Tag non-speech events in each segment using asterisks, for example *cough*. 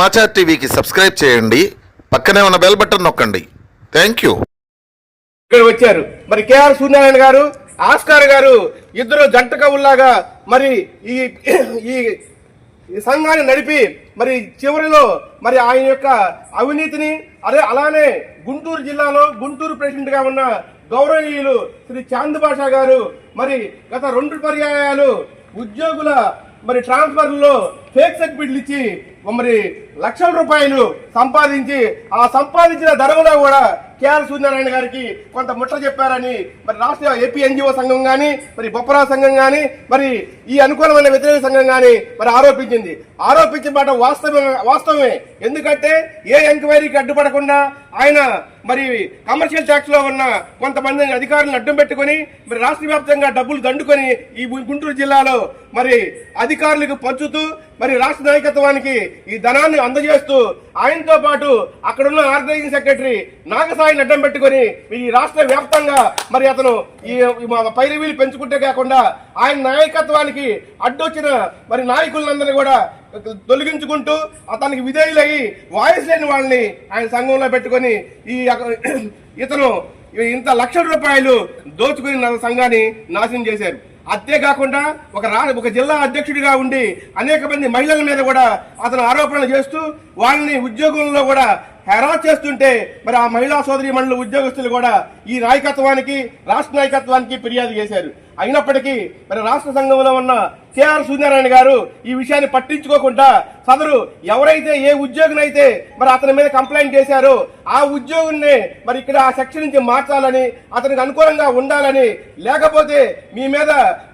సమాచార్ టీవీకి సబ్స్క్రైబ్ చేయండి. పక్కనే ఉన్న బెల్ బటన్ నొక్కండి. Thank you. ఇక్కడ వచ్చారు. మరి కేఆర్ సూర్యనారాయణ గారు ఆస్కార్ గారు ఇద్దరు జంట కవుల్లాగా మరి ఈ ఈ సంఘాన్ని నడిపి మరి చివరిలో మరి ఆయన యొక్క అవినీతిని అదే అలానే గుంటూరు జిల్లాలో గుంటూరు ప్రెసిడెంట్గా ఉన్న గౌరవనీయులు శ్రీ చాంద్ భాషా గారు మరి గత రెండు పర్యాయాలు ఉద్యోగుల మరి ట్రాన్స్ఫర్లో ఫేక్ సర్టిఫికెట్లు ఇచ్చి మరి లక్షల రూపాయలు సంపాదించి ఆ సంపాదించిన ధరలో కూడా కేఆర్ సూర్యనారాయణ గారికి కొంత ముట్ట చెప్పారని మరి రాష్ట్ర ఏపీ ఎన్జిఓ సంఘం కానీ మరి బొప్పరా సంఘం కానీ మరి ఈ అనుకూలమైన వ్యతిరేక సంఘం కానీ మరి ఆరోపించింది. ఆరోపించిన మాట వాస్తవమే వాస్తవమే. ఎందుకంటే ఏ ఎంక్వైరీకి అడ్డుపడకుండా ఆయన మరి కమర్షియల్ ట్యాక్స్లో ఉన్న కొంతమంది అధికారులను అడ్డం పెట్టుకొని మరి రాష్ట్ర వ్యాప్తంగా డబ్బులు దండుకొని ఈ గుంటూరు జిల్లాలో మరి అధికారులకు పంచుతూ మరి రాష్ట్ర నాయకత్వానికి ఈ ధనాన్ని అందజేస్తూ ఆయనతో పాటు అక్కడున్న ఆర్గనైజింగ్ సెక్రటరీ నాగసాయిని అడ్డం పెట్టుకొని ఈ రాష్ట్ర వ్యాప్తంగా మరి అతను ఈ మా పైరవీలు పెంచుకుంటే కాకుండా ఆయన నాయకత్వానికి అడ్డొచ్చిన మరి నాయకులందరినీ కూడా తొలగించుకుంటూ అతనికి విధేయులయ్యి వాయిస్ లేని వాళ్ళని ఆయన సంఘంలో పెట్టుకొని ఈ *clears throat* ఇతను ఇంత లక్షల రూపాయలు దోచుకుని సంఘాన్ని నాశనం చేశారు. అంతేకాకుండా ఒక రా ఒక జిల్లా అధ్యక్షుడిగా ఉండి అనేక మంది మహిళల మీద కూడా అతను ఆరోపణలు చేస్తూ వాళ్ళని ఉద్యోగంలో కూడా హెరాస్ చేస్తుంటే మరి ఆ మహిళా సోదరి మండలి ఉద్యోగస్తులు కూడా ఈ నాయకత్వానికి రాష్ట్ర నాయకత్వానికి ఫిర్యాదు చేశారు. అయినప్పటికీ మరి రాష్ట్ర సంఘంలో ఉన్న కేఆర్ సూర్యనారాయణ గారు ఈ విషయాన్ని పట్టించుకోకుండా సదరు ఎవరైతే ఏ ఉద్యోగినైతే మరి అతని మీద కంప్లైంట్ చేశారో ఆ ఉద్యోగుల్ని మరి ఇక్కడ ఆ సెక్షన్ నుంచి మార్చాలని అతనికి అనుకూలంగా ఉండాలని లేకపోతే మీ మీద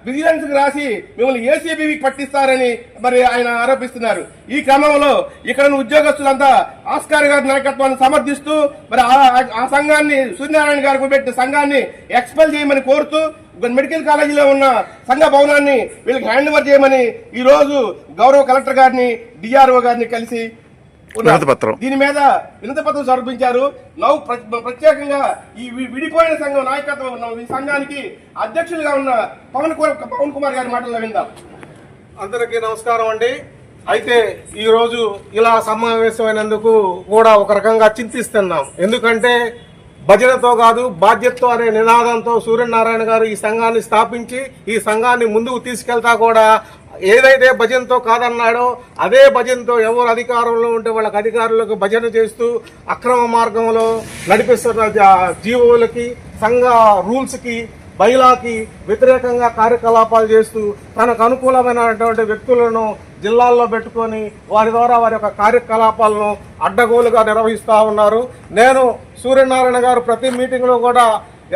విజిలెన్స్ రాసి మిమ్మల్ని ఏసీబీకి పట్టిస్తారని మరి ఆయన ఆరోపిస్తున్నారు. ఈ క్రమంలో ఇక్కడ ఉన్న ఉద్యోగస్తులంతా ఆస్కార్ గారి నాయకత్వాన్ని సమర్థిస్తూ మరి ఆ- ఆ సంఘాన్ని సూర్యనారాయణ గారికి పెట్టిన సంఘాన్ని ఎక్స్పెల్ చేయమని కోరుతూ మెడికల్ కాలేజీలో ఉన్న సంఘ భవనాన్ని వీళ్ళకి హ్యాండ్ ఓవర్ చేయమని ఈ రోజు గౌరవ కలెక్టర్ గారిని డిఆర్ఓ గారిని కలిసి. దీని మీద వినతి పత్రం సమర్పించారు. నవ్వు ప్ర- ప్రత్యేకంగా ఈ విడిపోయిన సంఘం నాయకత్వం ఉన్న ఈ సంఘానికి అధ్యక్షులుగా ఉన్న పవన్ పవన్ కుమార్ గారి మాటల్లో విందాం. అందరికీ నమస్కారం అండి. అయితే ఈ రోజు ఇలా సమావేశమైనందుకు కూడా ఒక రకంగా చింతిస్తున్నాం. ఎందుకంటే భజనతో కాదు బాధ్యతతో అనే నినాదంతో సూర్యనారాయణ గారు ఈ సంఘాన్ని స్థాపించి ఈ సంఘాన్ని ముందుకు తీసుకెళ్తా కూడా ఏదైతే భజనతో కాదన్నాడో అదే భజనతో ఎవరు అధికారంలో ఉంటే వాళ్ళకి అధికారులకు భజన చేస్తూ అక్రమ మార్గంలో నడిపిస్తున్న జీవోలకి సంఘ రూల్స్కి బైలాకి వ్యతిరేకంగా కార్యకలాపాలు చేస్తూ తనకు అనుకూలమైనటువంటి వ్యక్తులను జిల్లాల్లో పెట్టుకొని వారి ద్వారా వారి యొక్క కార్యకలాపాలను అడ్డగోలుగా నిర్వహిస్తూ ఉన్నారు. నేను సూర్యనారాయణ గారు ప్రతి మీటింగ్లో కూడా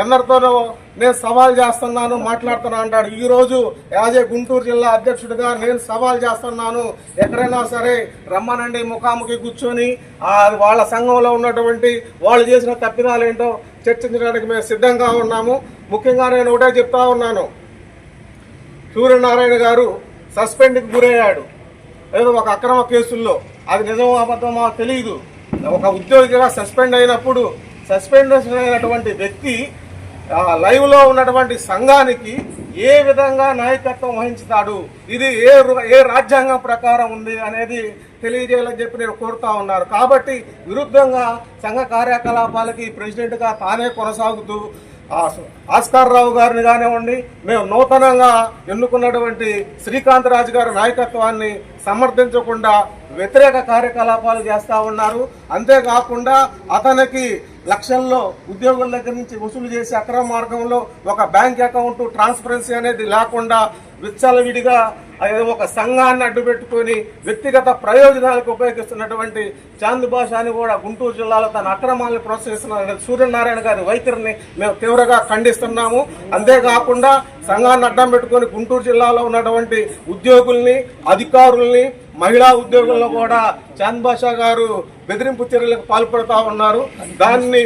ఎందరితోనో నేను సవాల్ చేస్తున్నాను మాట్లాడుతున్నా అంటాడు. ఈరోజు రోజు యాజ్ ఏ గుంటూరు జిల్లా అధ్యక్షుడిగా నేను సవాల్ చేస్తున్నాను. ఎక్కడైనా సరే రమ్మనండి ముఖాముఖి కూర్చొని వాళ్ళ సంఘంలో ఉన్నటువంటి వాళ్ళు చేసిన తప్పిదాలు ఏంటో చర్చించడానికి మేము సిద్ధంగా ఉన్నాము. ముఖ్యంగా నేను ఒకటే చెప్తా ఉన్నాను. సూర్యనారాయణ గారు సస్పెండ్కి గురయ్యాడు. ఏదో ఒక అక్రమ కేసుల్లో. అది నిజమో అబద్ధమో తెలియదు ఒక ఉద్యోగిగా సస్పెండ్ అయినప్పుడు సస్పెండ్ అయినటువంటి వ్యక్తి లైవ్లో ఉన్నటువంటి సంఘానికి ఏ విధంగా నాయకత్వం వహించుతాడు? ఇది ఏ ఏ రాజ్యాంగం ప్రకారం ఉంది అనేది తెలియజేయాలని చెప్పి నేను కోరుతా ఉన్నారు కాబట్టి విరుద్ధంగా సంఘ కార్యకలాపాలకి ప్రెసిడెంట్గా తానే కొనసాగుతూ ఆస్కార్ రావు గారిని కానివ్వండి మేము నూతనంగా ఎన్నుకున్నటువంటి శ్రీకాంత్ రాజు గారి నాయకత్వాన్ని సమర్థించకుండా వ్యతిరేక కార్యకలాపాలు చేస్తూ ఉన్నారు. అంతేకాకుండా అతనికి లక్షల్లో ఉద్యోగుల దగ్గర నుంచి వసూలు చేసే అక్రమ మార్గంలో ఒక బ్యాంక్ అకౌంట్ ట్రాన్స్పరెన్సీ అనేది లేకుండా విచ్చలవిడిగా ఒక సంఘాన్ని అడ్డుపెట్టుకొని వ్యక్తిగత ప్రయోజనాలకు ఉపయోగిస్తున్నటువంటి చాంద్ భాషాని కూడా గుంటూరు జిల్లాలో తన అక్రమాలను ప్రోత్సహిస్తున్న సూర్యనారాయణ గారి వైఖరిని మేము తీవ్రంగా ఖండిస్తున్నాము. అంతేకాకుండా సంఘాన్ని అడ్డం పెట్టుకొని గుంటూరు జిల్లాలో ఉన్నటువంటి ఉద్యోగుల్ని అధికారుల్ని మహిళా ఉద్యోగుల్లో కూడా చాంద్ భాషా గారు బెదిరింపు చర్యలకు పాల్పడుతూ ఉన్నారు. దాన్ని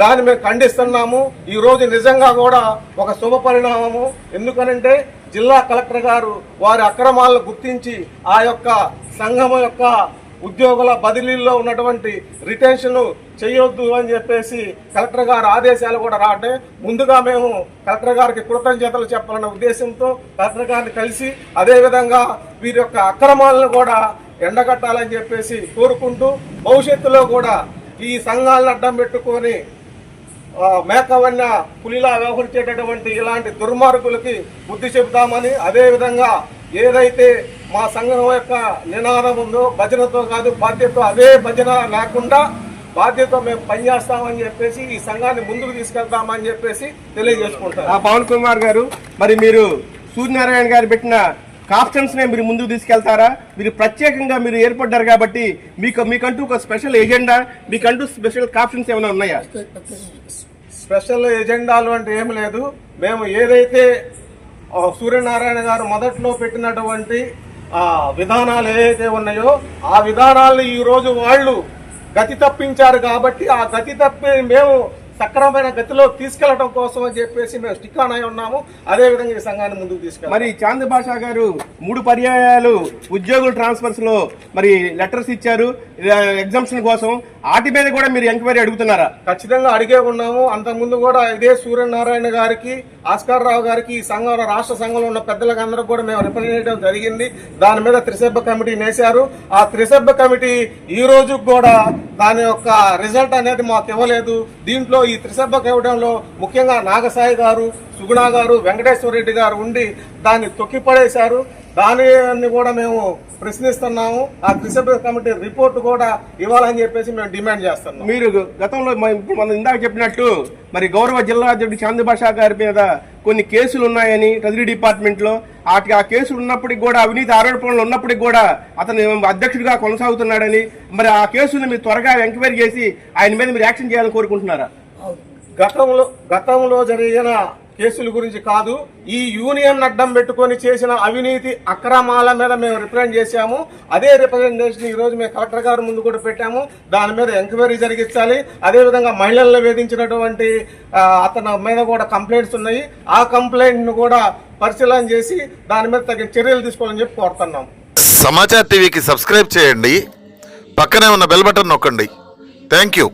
దాన్ని మేము ఖండిస్తున్నాము. ఈరోజు నిజంగా కూడా ఒక శుభ పరిణామము. ఎందుకనంటే జిల్లా కలెక్టర్ గారు వారి అక్రమాలను గుర్తించి ఆ యొక్క సంఘం యొక్క ఉద్యోగుల బదిలీల్లో ఉన్నటువంటి రిటెన్షన్ చేయొద్దు అని చెప్పేసి కలెక్టర్ గారు ఆదేశాలు కూడా రావటే ముందుగా మేము కలెక్టర్ గారికి కృతజ్ఞతలు చెప్పాలన్న ఉద్దేశంతో కలెక్టర్ గారిని కలిసి అదేవిధంగా వీరి యొక్క అక్రమాలను కూడా ఎండగట్టాలని చెప్పేసి కోరుకుంటూ భవిష్యత్తులో కూడా ఈ సంఘాలను అడ్డం పెట్టుకొని మేకవన్న పులిలా వ్యవహరించేటటువంటి ఇలాంటి దుర్మార్గులకి బుద్ధి చెబుతామని అదేవిధంగా ఏదైతే మా సంఘం యొక్క నినాదం ఉందో భజనతో కాదు బాధ్యత అదే భజన లేకుండా బాధ్యత మేము పనిచేస్తామని చెప్పేసి ఈ సంఘాన్ని ముందుకు తీసుకెళ్తామని చెప్పేసి తెలియజేసుకుంటారు. ఆ పవన్ కుమార్ గారు మరి మీరు సూర్యనారాయణ గారు పెట్టిన కాప్షన్స్ నే మీరు ముందుకు తీసుకెళ్తారా? మీరు ప్రత్యేకంగా మీరు ఏర్పడ్డారు కాబట్టి మీకు మీకంటూ ఒక స్పెషల్ ఎజెండా మీకంటూ స్పెషల్ కాప్షన్స్ ఏమైనా ఉన్నాయా? స్పెషల్ ఎజెండాలు అంటే ఏం లేదు. మేము ఏదైతే సూర్యనారాయణ గారు మొదట్లో పెట్టినటువంటి విధానాలు ఏవైతే ఉన్నాయో ఆ విధానాలను ఈ రోజు వాళ్ళు గతి తప్పించారు కాబట్టి ఆ గతి తప్పి మేము సక్రమమైన గతిలో తీసుకెళ్ళడం కోసం అని చెప్పేసి మేము స్టిక్ ఆన్ అయి ఉన్నాము. అదే విధంగా ఈ సంఘాన్ని ముందుకు తీసుకెళ్ళాలి మరి చాంద్ భాషా గారు మూడు పర్యాయాలు ఉద్యోగుల ట్రాన్స్ఫర్స్లో మరి లెటర్స్ ఇచ్చారు. ఎగ్జామ్షన్ కోసం వాటి మీద కూడా మీరు ఎంక్వైరీ అడుగుతున్నారా? ఖచ్చితంగా అడిగే ఉన్నాము. అంతకుముందు కూడా ఇదే సూర్యనారాయణ గారికి ఆస్కార్ రావు గారికి ఈ సంఘంలో రాష్ట్ర సంఘంలో ఉన్న పెద్దలకు అందరూ కూడా మేము రిప్రజెంట్ చేయడం జరిగింది. దాని మీద త్రిసభ్య కమిటీ నేశారు. ఆ త్రిసభ్య కమిటీ ఈ రోజు కూడా దాని యొక్క రిజల్ట్ అనేది మాకు ఇవ్వలేదు. దీంట్లో ఈ త్రిసభ్య ఇవ్వడంలో ముఖ్యంగా నాగసాయి గారు సుగుణ గారు వెంకటేశ్వర రెడ్డి గారు ఉండి దాన్ని తొక్కిపడేశారు. దానిని కూడా మేము ప్రశ్నిస్తున్నాము. ఆ త్రిసభ్య కమిటీ రిపోర్ట్ కూడా ఇవ్వాలని చెప్పేసి మేము డిమాండ్ చేస్తున్నాం. మీరు గతంలో ఇప్పుడు మనం ఇందాక చెప్పినట్టు మరి గౌరవ జిల్లా అధ్యక్షుడు చాంద్ భాషా గారి మీద కొన్ని కేసులు ఉన్నాయని ట్రెజరీ డిపార్ట్మెంట్లో. వాటికి ఆ కేసులు ఉన్నప్పటికి కూడా అవినీతి ఆరోపణలు ఉన్నప్పటికి కూడా అతను అధ్యక్షుడిగా కొనసాగుతున్నాడని మరి ఆ కేసును మీరు త్వరగా ఎంక్వైరీ చేసి ఆయన మీద మీరు యాక్షన్ చేయాలని కోరుకుంటున్నారా? గతంలో గతంలో జరిగిన కేసుల గురించి కాదు ఈ యూనియన్ అడ్డం పెట్టుకొని చేసిన అవినీతి అక్రమాల మీద మేము రిప్రజెంట్ చేశాము. అదే రిప్రజెంటేషన్ ఈరోజు మేము కలెక్టర్ గారి ముందు కూడా పెట్టాము. దాని మీద ఎంక్వైరీ జరిగించాలి. అదేవిధంగా మహిళలను వేధించినటువంటి అతని మీద కూడా కంప్లైంట్స్ ఉన్నాయి. ఆ కంప్లైంట్ను కూడా పరిశీలన చేసి దాని మీద తగిన చర్యలు తీసుకోవాలని చెప్పి కోరుతున్నాం. సమాచార్ టీవీకి సబ్స్క్రైబ్ చేయండి. పక్కనే ఉన్న బెల్ బటన్ నొక్కండి. Thank you